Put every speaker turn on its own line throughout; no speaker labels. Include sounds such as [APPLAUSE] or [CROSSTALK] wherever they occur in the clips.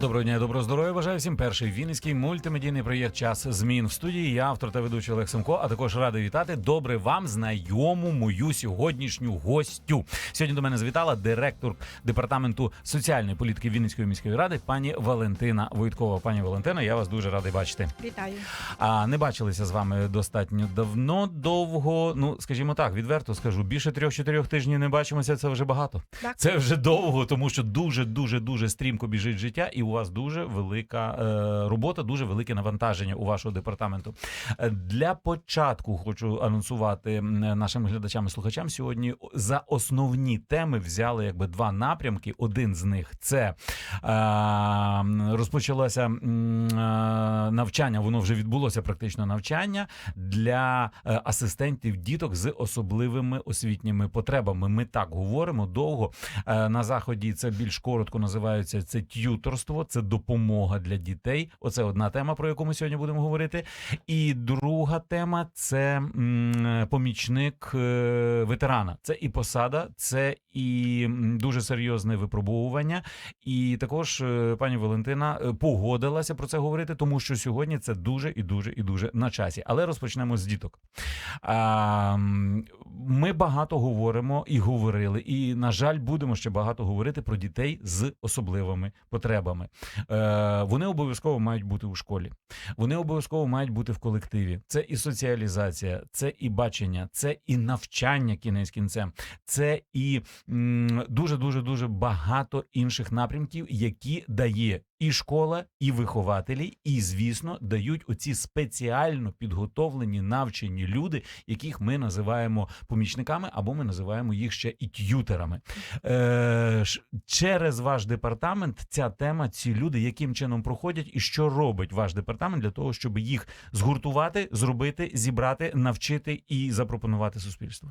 Доброго дня, доброго здоров'я. Бажаю всім перший вінницький мультимедійний проєкт Час змін в студії. Я автор та ведучий Олег Семко, а також радий вітати добре вам знайому мою сьогоднішню гостю. Сьогодні до мене завітала директор департаменту соціальної політики Вінницької міської ради, пані Валентина Войткова. Пані Валентина, я вас дуже радий бачити.
Вітаю.
А не бачилися з вами достатньо давно, довго. Ну скажімо так, відверто скажу, більше трьох-чотирьох тижнів не бачимося. Це вже багато.
Так.
Це вже довго, тому що дуже, дуже, дуже стрімко біжить життя, і у вас дуже велика е, робота, дуже велике навантаження у вашого департаменту. Е, Для початку хочу анонсувати нашим глядачам і слухачам. Сьогодні за основні теми взяли якби два напрямки. Один з них це е, розпочалося навчання. Воно вже відбулося практично навчання для асистентів діток з особливими освітніми потребами. Ми так говоримо довго. На заході це більш коротко називається це т'юторство, це допомога для дітей. Оце одна тема, про яку ми сьогодні будемо говорити. І друга тема це помічник е, ветерана. Це і посада, це і дуже серйозне випробовування. І також е, пані Валентина е, погодилася про це говорити, тому що сьогодні це дуже і дуже і дуже на часі. Але розпочнемо з діток. Ми багато говоримо і говорили, і на жаль, будемо ще багато говорити про дітей з особливими потребами. Е, вони обов'язково мають бути у школі. Вони обов'язково мають бути в колективі. Це і соціалізація, це і бачення, це і навчання кінець кінцем, це і дуже дуже дуже багато інших напрямків, які дає і школа, і вихователі, і звісно дають оці спеціально підготовлені навчені люди, яких ми називаємо помічниками, або ми називаємо їх ще і т'ютерами. Е, через ваш департамент ця тема, ці люди, яким чином проходять, і що робить ваш департамент для того, щоб їх згуртувати, зробити, зібрати, навчити і запропонувати суспільству.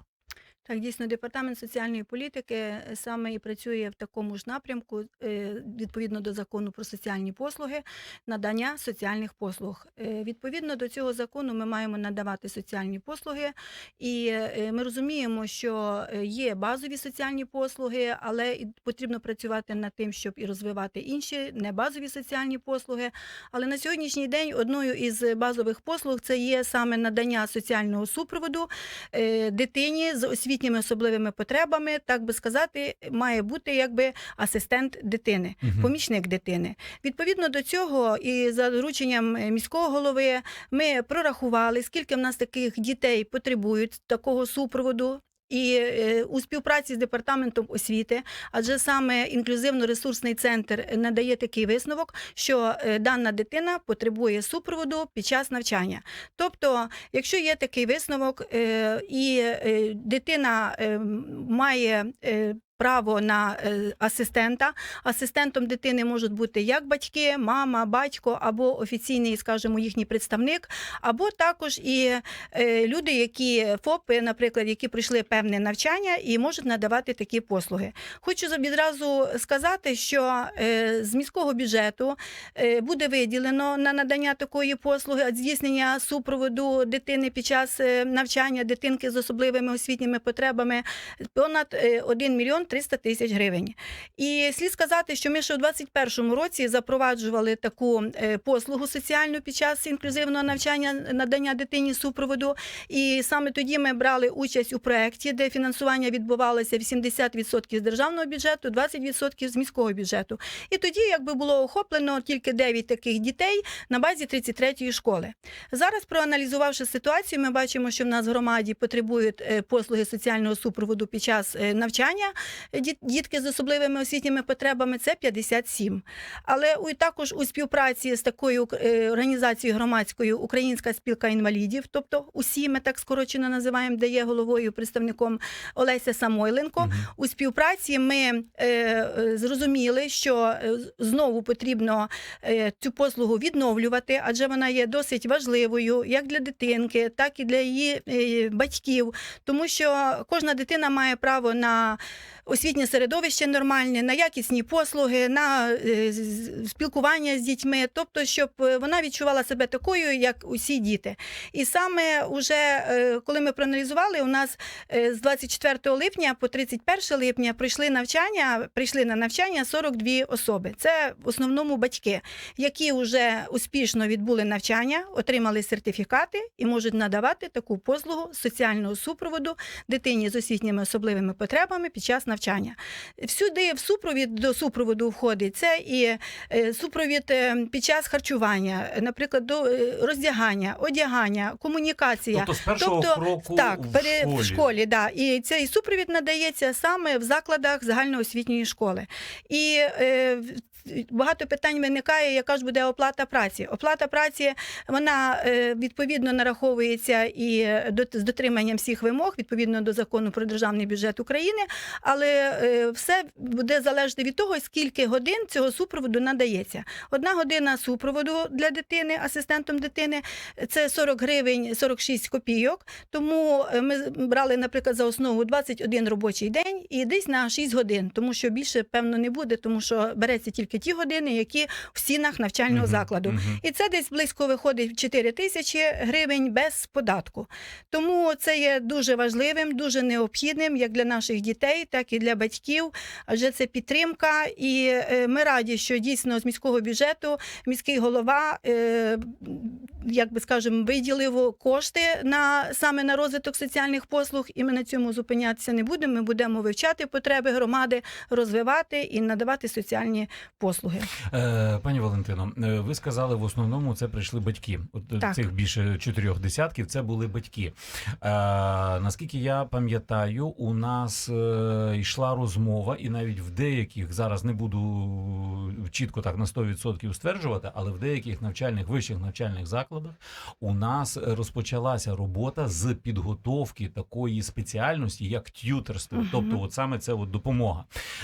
Так, дійсно, департамент соціальної політики е, саме і працює в такому ж напрямку, е, відповідно до закону про соціальні послуги, надання соціальних послуг. Е, Відповідно до цього закону ми маємо надавати соціальні послуги, і ми розуміємо, що є базові соціальні послуги, але потрібно працювати над тим, щоб і розвивати інші небазові соціальні послуги. Але на сьогоднішній день одною із базових послуг це є саме надання соціального супроводу дитині з освітніми особливими потребами, так би сказати, має бути якби асистент дитини,
угу.
помічник дитини. Відповідно до цього, і за дорученням е, міського голови, ми прорахували, скільки в нас таких дітей потребують такого супроводу. І е, у співпраці з департаментом освіти, адже саме інклюзивно-ресурсний центр надає такий висновок, що е, дана дитина потребує супроводу під час навчання. Тобто, якщо є такий висновок, е, і дитина має право на е, асистента, асистентом дитини можуть бути як батьки, мама, батько, або офіційний, скажімо, їхній представник, або також і е, люди, які ФОПи, наприклад, які пройшли певне навчання і можуть надавати такі послуги. Хочу відразу сказати, що е, з міського бюджету буде виділено на надання такої послуги, здійснення супроводу дитини під час навчання дитинки з особливими освітніми потребами понад е, 1 мільйон 300 тисяч гривень. І слід сказати, що ми ще у 2021 році запроваджували таку е, послугу соціальну під час інклюзивного навчання надання дитині супроводу. І саме тоді ми брали участь у проєкті, де фінансування відбувалося 80% з державного бюджету, 20% з міського бюджету. І тоді, якби було охоплено тільки 9 таких дітей на базі 33-ї школи. Зараз, проаналізувавши ситуацію, ми бачимо, що в нас в громаді потребують е, послуги соціального супроводу під час е, навчання. Діт- Дітки з особливими освітніми потребами це 57. Але у- також у співпраці з такою е, організацією громадською Українська спілка інвалідів, тобто усі ми так скорочено називаємо, де є головою представником Олеся Самойленко.
Мгм.
У співпраці ми е, е, зрозуміли, що е, знову потрібно е, цю послугу відновлювати, адже вона є досить важливою як для дитинки, так і для її батьків, тому що кожна дитина має право на освітнє середовище нормальне, на якісні послуги, на е, спілкування з дітьми, тобто, щоб е, вона відчувала себе такою, як усі діти. І саме уже е, коли ми проаналізували, у нас з 24 липня по 31 липня прийшли навчання, прийшли на навчання 42 особи. Це в основному батьки, які вже успішно відбули навчання, отримали сертифікати і можуть надавати таку послугу соціального супроводу дитині з освітніми особливими потребами під час навчання. Всюди в супровід до супроводу входить це і е, супровід е, під час харчування, наприклад, до е, роздягання, одягання, комунікація.
Тобто з першого
Тобто,
кроку
так,
в школі.
в школі, да. І цей супровід надається саме в закладах загальноосвітньої школи. І е, багато питань виникає, яка ж буде оплата праці. Оплата праці вона е, відповідно нараховується і до- з дотриманням всіх вимог відповідно до закону про державний бюджет України, але е, все буде залежати від того, скільки годин цього супроводу надається. Одна година супроводу для дитини, асистентом дитини це 40 гривень 46 копійок. Тому е, ми брали, наприклад, за основу 21 робочий день і десь на 6 годин, тому що більше певно не буде, тому що береться тільки ті години, які в стінах навчального
Мгм,
закладу.
мгм.
І це десь близько виходить 4 тисячі гривень без податку. Тому це є дуже важливим, дуже необхідним як для наших дітей, так і для батьків. Адже це підтримка. І е, ми раді, що дійсно з міського бюджету міський голова, е, як би скажемо, виділив кошти на саме на розвиток соціальних послуг, і ми на цьому зупинятися не будемо. Ми будемо вивчати потреби громади, розвивати і надавати соціальні послуги.
Е, Пані Валентино, е, ви сказали, в основному це прийшли батьки. От е,
Так.
цих більше чотирьох десятків це були батьки. Е, наскільки я пам'ятаю, у нас йшла розмова, і навіть в деяких зараз не буду чітко так на 100% стверджувати, але в деяких навчальних вищих навчальних закладах у нас розпочалася робота з підготовки такої спеціальності, як т'ютерство.
Мгм.
Тобто, от саме це от допомога.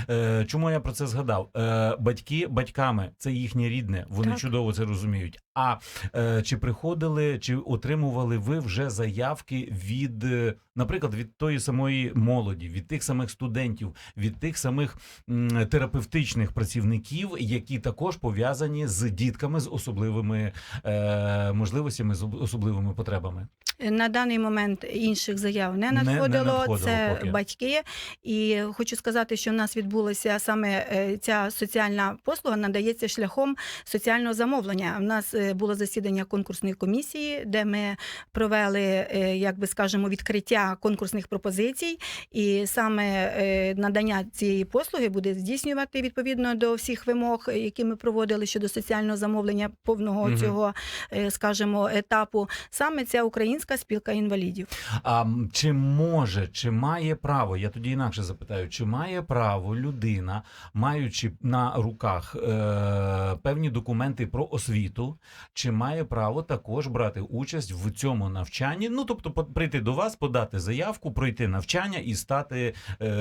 Е, чому я про це згадав? Е, батьки батьками це їхнє рідне, вони
Так.
чудово це розуміють. А е, чи приходили, чи отримували ви вже заявки від, е, наприклад, від тої самої молоді, від тих самих студентів, від тих самих м, терапевтичних працівників, які також пов'язані з дітками з особливими е, можливостями, з особливими потребами?
На даний момент інших заяв не
Не- не
надходило.
надходило
це
поки.
батьки. І хочу сказати, що в нас відбулася саме е, ця соціальна послуга надається шляхом соціального замовлення. У нас е, було засідання конкурсної комісії, де ми провели, е, як би скажемо, відкриття конкурсних пропозицій, і саме е, надання цієї послуги буде здійснювати відповідно до всіх вимог, е, які ми проводили щодо соціального замовлення повного
Мгм.
цього, е, скажімо, етапу. Саме ця українська спілка інвалідів.
А чи може, чи має право? Я тоді інакше запитаю, чи має право людина, маючи на руках е, певні документи про освіту, чи має право також брати участь в цьому навчанні? Ну тобто, прийти до вас, подати заявку, пройти навчання і стати е,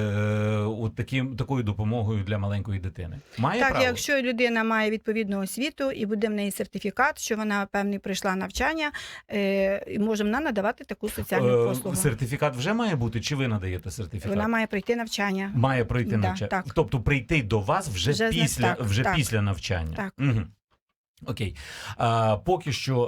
от таким такою допомогою для маленької дитини? Має
так,
право?
якщо людина має відповідну освіту і буде в неї сертифікат, що вона певний прийшла навчання, е, і може вона надавати таку соціальну
Е,
послугу.
Сертифікат вже має бути, чи ви надаєте сертифікат?
Вона має пройти навчання.
Має пройти
Да,
навчання.
так.
Тобто прийти до вас вже,
Вже
після,
так,
вже
так.
після навчання.
Так.
Угу. Окей. А, поки що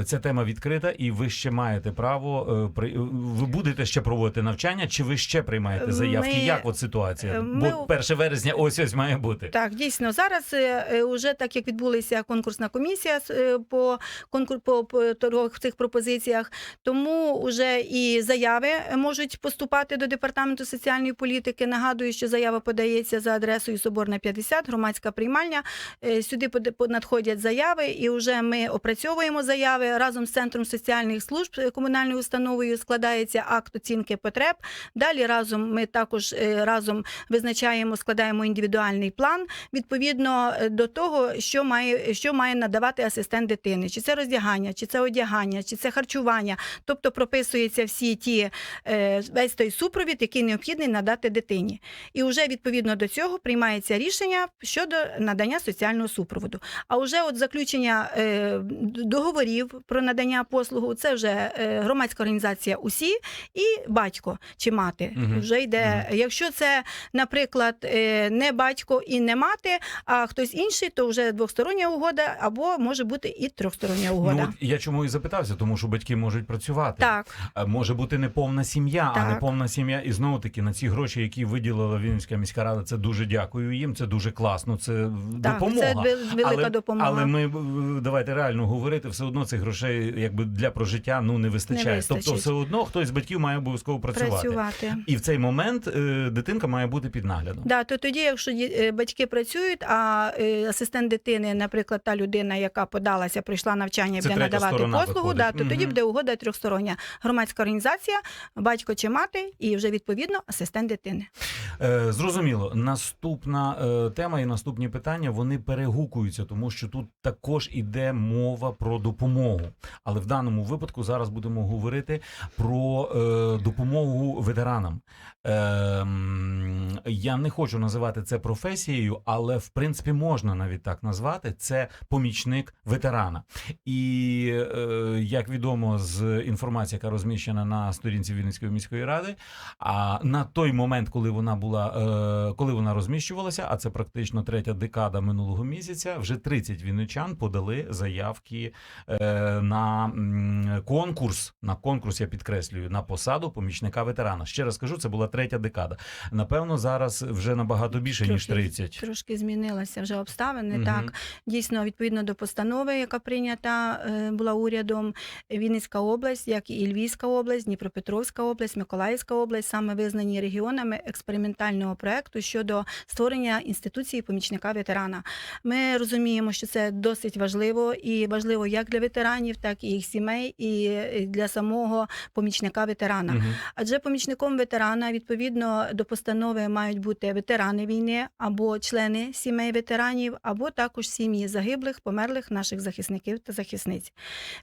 е, ця тема відкрита, і ви ще маєте право. Е, при, ви будете ще проводити навчання, чи ви ще приймаєте заявки?
Ми-
Як от ситуація?
е, ми-
Бо 1 вересня ось ось має бути.
Так, дійсно, зараз е, уже так як відбулася конкурсна комісія е, по конкур по, по торгових цих пропозиціях, тому вже і заяви можуть поступати до департаменту соціальної політики. Нагадую, що заява подається за адресою Соборна 50, громадська приймальня. Е, Сюди по- надходять заяви, і вже ми опрацьовуємо заяви разом з центром соціальних служб е, комунальною установою. Складається акт оцінки потреб. Далі разом ми також е, разом визначаємо, складаємо індивідуальний план відповідно е, до того, що має, що має надавати асистент дитини, чи це роздягання, чи це одягання, чи це харчування. Тобто прописуються всі ті весь той супровід, який необхідний надати дитині. І вже відповідно до цього приймається рішення щодо надання соціального супроводу. А вже вже от заключення е, договорів про надання послугу, це вже е, громадська організація усі і батько чи мати.
Мгм.
Вже йде. Якщо це, наприклад, е, не батько і не мати, а хтось інший, то вже двостороння угода, або може бути і трьохстороння угода.
Ну, я чому і запитався, тому що батьки можуть працювати.
так,
Може бути неповна сім'я, а неповна сім'я. І знову таки на ці гроші, які виділила Вінницька міська рада, це дуже дякую їм. Це дуже класно. Це
так
допомога.
це велика
але,
допомога.
Але ми давайте реально говорити, все одно цих грошей, якби для прожиття, ну не вистачає.
Не вистачить.
Тобто, все одно хтось з батьків має обов'язково працювати.
працювати.
І в цей момент е, дитинка має бути під наглядом.
Да, то тоді, якщо е, батьки працюють, а е, асистент дитини, наприклад, та людина, яка подалася, пройшла навчання, буде надавати послугу,
виходить.
да, то тоді буде угода трьохстороння. Громадська організація, батько чи мати, і вже відповідно асистент дитини.
Е, зрозуміло, наступна е, тема і наступні питання вони перегукуються, тому що тут також іде мова про допомогу. Але в даному випадку зараз будемо говорити про е, допомогу ветеранам. Е, я не хочу називати це професією, але в принципі можна навіть так назвати. Це помічник ветерана. І е, як відомо з інформації, яка розміщена на сторінці Вінницької міської ради, а на той момент, коли вона була, е, коли вона розміщувалася, а це практично третя декада минулого місяця, вже 30 вінничан подали заявки е, на конкурс. На конкурс я підкреслюю на посаду помічника ветерана. Ще раз кажу, це була третя декада. Напевно, зараз вже набагато більше ніж
Трохи-
30.
Трошки змінилися вже обставини.
Мгм.
Так, дійсно, відповідно до постанови, яка прийнята е, була урядом, Вінницька область, як і Львівська область, Дніпропетровська область, Миколаївська область, саме визнані регіонами експериментального проекту щодо створення інституції помічника ветерана. Ми розуміємо, що це досить важливо і важливо як для ветеранів, так і їх сімей, і для самого помічника ветерана.
Мгм.
Адже помічником ветерана відповідно до постанови мають бути ветерани війни або члени сімей ветеранів, або також сім'ї загиблих, померлих наших захисників та захисниць.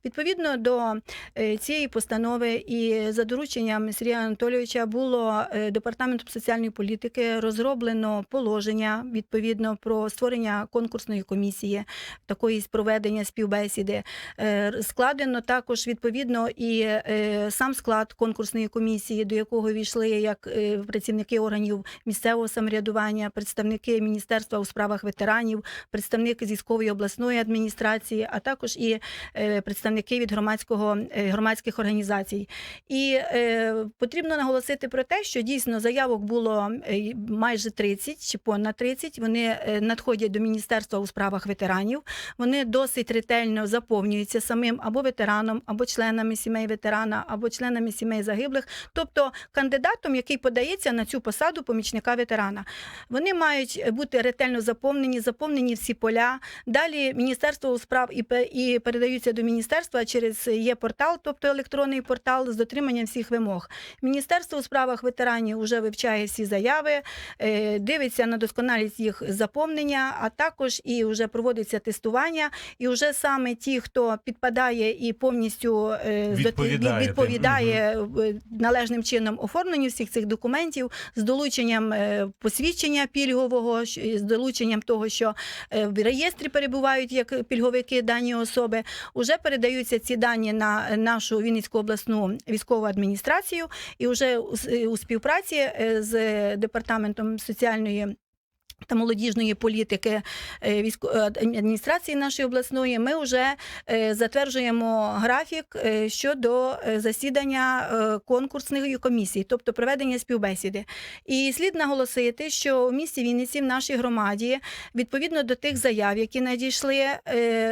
Відповідно до е, цієї постанови і за дорученням Сергія Анатолійовича було е, департаментом соціальної політики розроблено положення відповідно про створення конкурсної комісії, такої проведення співбесіди. Е, Складено також відповідно і сам склад конкурсної комісії, до якого війшли як працівники органів місцевого самоврядування, представники міністерства у справах ветеранів, представник з військової обласної адміністрації, а також і е, представники від громадського е, громадських організацій. І е, потрібно наголосити про те, що дійсно заявок було е, майже 30 чи понад 30. Вони е, надходять до міністерства у справах ветеранів. Вони досить ретельно заповнюються самим або ветераном, або членами сімей ветерана, або членами сімей загиблих, тобто кандидатом, який подається на цю посаду помічника ветерана. Вони мають бути ретельно заповнені, заповнені всі поля. Далі міністерство у справ і, пе- передаються до міністерства через є портал, тобто електронний портал з дотриманням всіх вимог. Міністерство у справах ветеранів вже вивчає всі заяви, е, дивиться на досконалість їх заповнення, а також і вже проводиться тестування. І вже саме ті, хто підпадає і повністю е,
Відповідає
відповідає е, належним чином оформленню всіх цих документів з долученням е, посвідчення пільгового, з долученням того, що е, в реєстрі перебувають як пільговики дані особи, вже передаються ці дані на нашу Вінницьку обласну військову адміністрацію, і вже у співпраці е, з департаментом соціальної. Та молодіжної політики е, е, адміністрації нашої обласної ми вже е, затверджуємо графік щодо засідання конкурсної комісії, тобто проведення співбесіди. І слід наголосити, що у місті Вінниці в нашій громаді відповідно до тих заяв, які надійшли,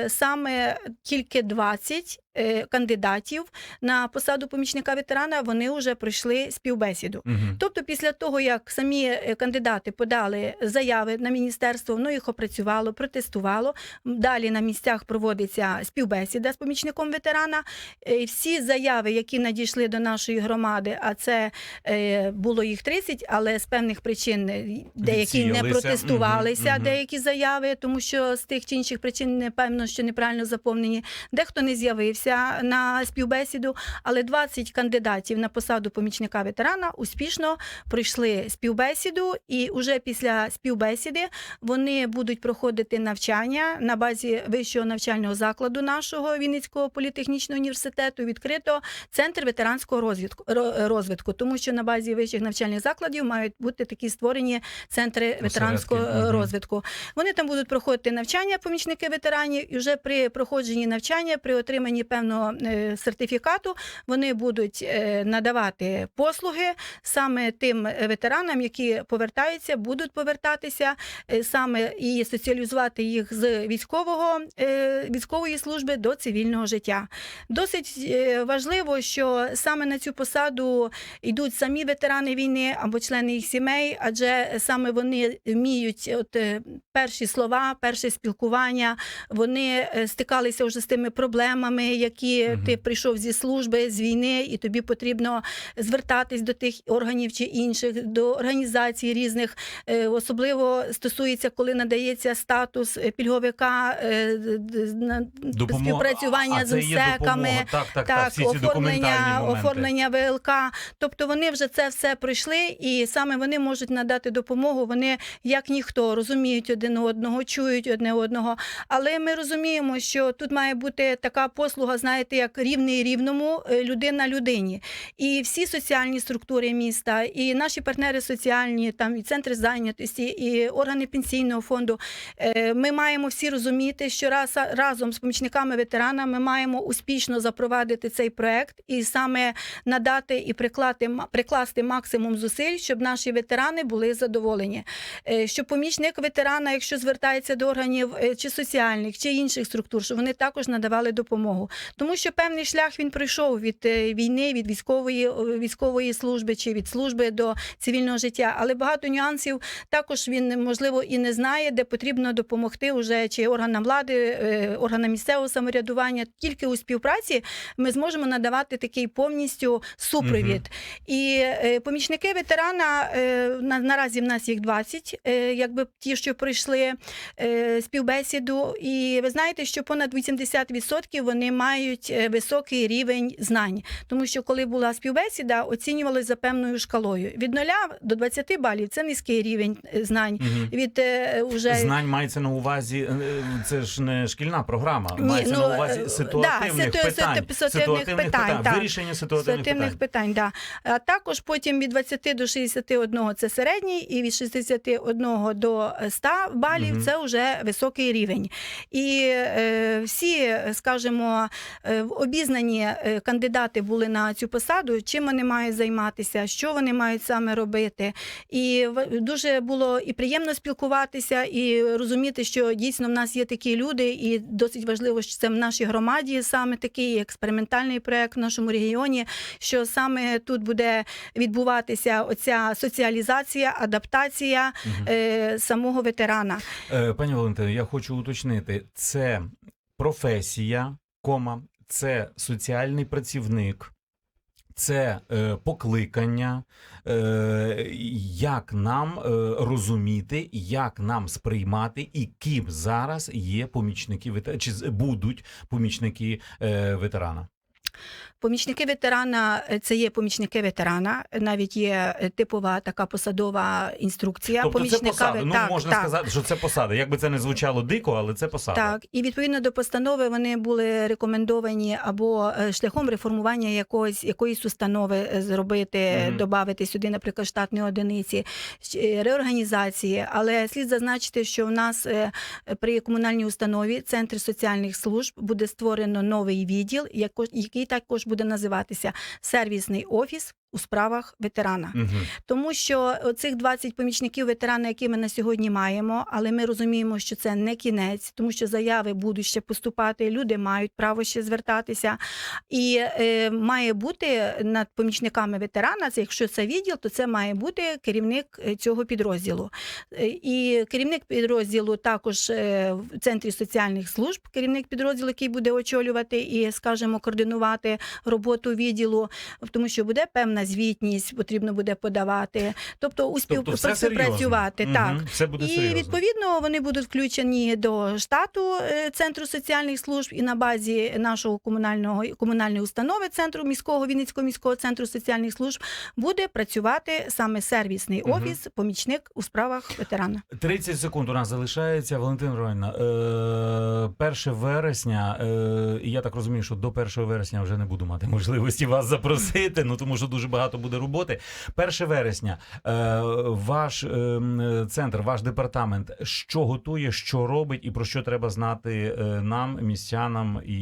саме тільки 20 е, кандидатів на посаду помічника ветерана, вони вже пройшли співбесіду.
Мгм.
Тобто, після того, як самі е, кандидати подали заяви на міністерство, воно їх опрацювало, протестувало. Далі на місцях проводиться співбесіда з помічником ветерана. Е, Всі заяви, які надійшли до нашої громади, а це е, було їх 30, але з певних причин е, деякі не протестувалися,
мгм.
деякі заяви, тому що з тих чи інших причин непевно, що неправильно заповнені. Дехто не з'явився. Записатися на співбесіду, але 20 кандидатів на посаду помічника ветерана успішно пройшли співбесіду, і вже після співбесіди вони будуть проходити навчання на базі вищого навчального закладу нашого Вінницького політехнічного університету. Відкрито центр ветеранського розвитку, розвитку, тому що на базі вищих навчальних закладів мають бути такі створені центри ветеранського е, розвитку. Вони там будуть проходити навчання, помічники ветеранів, і вже при проходженні навчання, при отриманні певного е, сертифікату, вони будуть е, надавати послуги саме тим е, ветеранам, які повертаються, будуть повертатися саме і соціалізувати їх з військового військової служби до цивільного життя. Досить важливо, що саме на цю посаду йдуть самі ветерани війни або члени їх сімей, адже саме вони вміють от перші слова, перше спілкування. Вони стикалися вже з тими проблемами, які
Мгм.
ти прийшов зі служби, з війни, і тобі потрібно звертатись до тих органів чи інших, до організацій різних. Е, Особливо стосується, коли надається статус е, пільговика е,
Допомога-
співпрацювання
а
з МСЕКами.
Так, так, так, всі
оформлення, оформлення ВЛК. Тобто вони вже це все пройшли, і саме вони можуть надати допомогу. Вони як ніхто розуміють один одного, чують одне одного. Але ми розуміємо, що тут має бути така послуга, знаєте, як рівний рівному, е, людина людині. І всі соціальні структури міста, і наші партнери соціальні, там і центри зайнятості, і органи пенсійного фонду. е, Ми маємо всі розуміти, що раз разом з помічниками ветерана ми маємо успішно запровадити цей проект і саме надати і приклати прикласти максимум зусиль, щоб наші ветерани були задоволені. Е, Щоб помічник ветерана, якщо звертається до органів чи соціальних, чи інших структур, щоб вони також надавали допомогу. Тому що певний шлях він пройшов від е, війни, від військової е, військової служби чи від служби до цивільного життя. Але багато нюансів також він можливо і не знає, де потрібно допомогти уже чи органам влади, е, органам місцевого самоврядування. Тільки у співпраці ми зможемо надавати такий повністю супровід. І е, помічники ветерана на, наразі в нас їх 20, е, якби ті, що пройшли співбесіду. І ви знаєте, що понад 80% вони мають е, високий рівень знань, тому що коли була співбесіда, оцінювали за певною шкалою. Від 0 до 20 балів це низький рівень е, знань.
Мгм.
Від е, уже
Знань мається на увазі, це ж не шкільна програма,
Ні,
мається
ну,
на увазі ситуативних
да,
питань,
ситуативних питань, так.
вирішення ситуативних
Ситуативних
питань.
питань, да. А також потім від 20 до 61 це середній, і від 61 до 100 балів
Мгм.
це вже високий рівень. І е, всі, скажімо, обізнані е, кандидати були на цю посаду, чим вони мають займатися, що вони мають саме робити. І дуже було і приємно спілкуватися, і розуміти, що дійсно в нас є такі люди, і досить важливо, що це в нашій громаді саме такий експериментальний проект в нашому регіоні, що саме тут буде відбуватися оця соціалізація, адаптація е, самого ветерана.
Е, Пані Валентино, я хочу уточнити, це професія, кома, це соціальний працівник. Це е, покликання, е, як нам е, розуміти, як нам сприймати, і ким зараз є помічники чи будуть помічники е, ветерана.
Помічники ветерана е, це є помічники ветерана. Навіть є е, типова така посадова інструкція.
Тобто це посада. Ну
так,
можна
так.
сказати, що це посада. Як би це не звучало дико, але це посада.
Так, і відповідно до постанови вони були рекомендовані або е, шляхом реформування якогось якоїсь установи зробити,
Мгм.
додати сюди, наприклад, штатні одиниці, реорганізації. Але слід зазначити, що в нас при комунальній установі Центр соціальних служб буде створено новий відділ, який також буде називатися сервісний офіс у справах ветерана.
Угу.
Тому що цих 20 помічників ветерана, які ми на сьогодні маємо, але ми розуміємо, що це не кінець, тому що заяви будуть ще поступати. Люди мають право ще звертатися, і е, має бути над помічниками ветерана. Це якщо це відділ, то це має бути керівник е, цього підрозділу. Е, І керівник підрозділу також е, в центрі соціальних служб, керівник підрозділу, який буде очолювати і, скажімо, координувати роботу відділу, тому що буде певна на звітність потрібно буде подавати. Тобто у
Тобто
співпрацювати.
серйозно.
Так.
Мгм, Все буде
І
серйозно.
відповідно вони будуть включені до штату е, центру соціальних служб і на базі нашого комунального комунальної установи центру міського Вінницького міського центру соціальних служб буде працювати саме сервісний
Мгм.
офіс, помічник у справах ветерана.
30 секунд у нас залишається. Валентина Романівна, е, 1 вересня, е, я так розумію, що до 1 вересня вже не буду мати можливості вас запросити, ну тому що дуже багато буде роботи. 1 вересня, е, ваш е, центр, ваш департамент, що готує, що робить і про що треба знати е, нам, містянам і,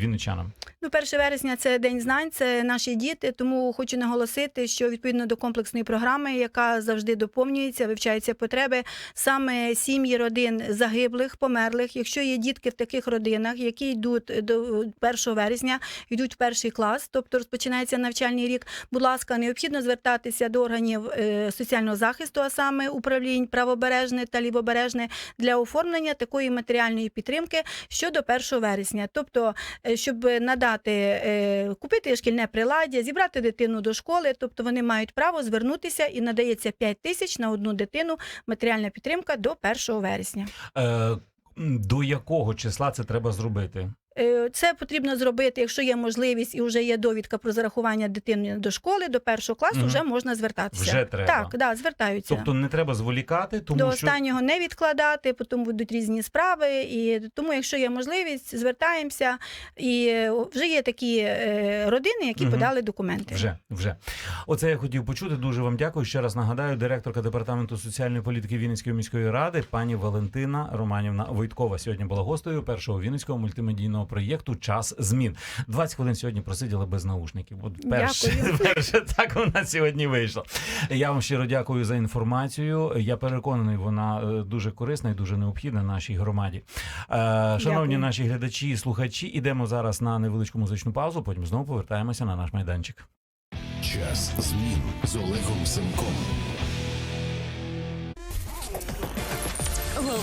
вінничанам?
Ну, 1 вересня це день знань, це наші діти. Тому хочу наголосити, що відповідно до комплексної програми, яка завжди доповнюється, вивчаються потреби саме сім'ї родин загиблих, померлих. Якщо є дітки в таких родинах, які йдуть до 1 вересня, йдуть в перший клас, тобто розпочинається навчальний рік. Будь ласка, необхідно звертатися до органів е, соціального захисту, а саме управлінь правобережне та лівобережне для оформлення такої матеріальної підтримки щодо 1 вересня. Тобто е, щоб надати, е, купити шкільне приладдя, зібрати дитину до школи, тобто вони мають право звернутися і надається 5 тисяч на одну дитину матеріальна підтримка до 1 вересня.
Е, до якого числа це треба зробити?
Е, Це потрібно зробити, якщо є можливість і вже є довідка про зарахування дитини до школи, до першого класу,
Мгм.
вже можна звертатися.
Вже треба.
Так, да, звертаються.
Тобто не треба зволікати, тому
до
що
останнього не відкладати, потім будуть різні справи. І тому, якщо є можливість, звертаємося. І вже є такі е, родини, які
Мгм.
подали документи.
Вже, вже. Оце я хотів почути. Дуже вам дякую. Ще раз нагадаю, директорка департаменту соціальної політики Вінницької міської ради, пані Валентина Романівна Войткова. Сьогодні була гостею першого вінницького мультимедійного проєкту Час змін. 20 хвилин сьогодні просиділи без наушників. От перше, [LAUGHS] перше так у нас сьогодні вийшло. Я вам щиро дякую за інформацію. Я переконаний, вона е, дуже корисна і дуже необхідна нашій громаді. Е, Шановні
Дякую.
наші глядачі і слухачі, ідемо зараз на невеличку музичну паузу. Потім знову повертаємося на наш майданчик.
Час змін з Олегом Семком.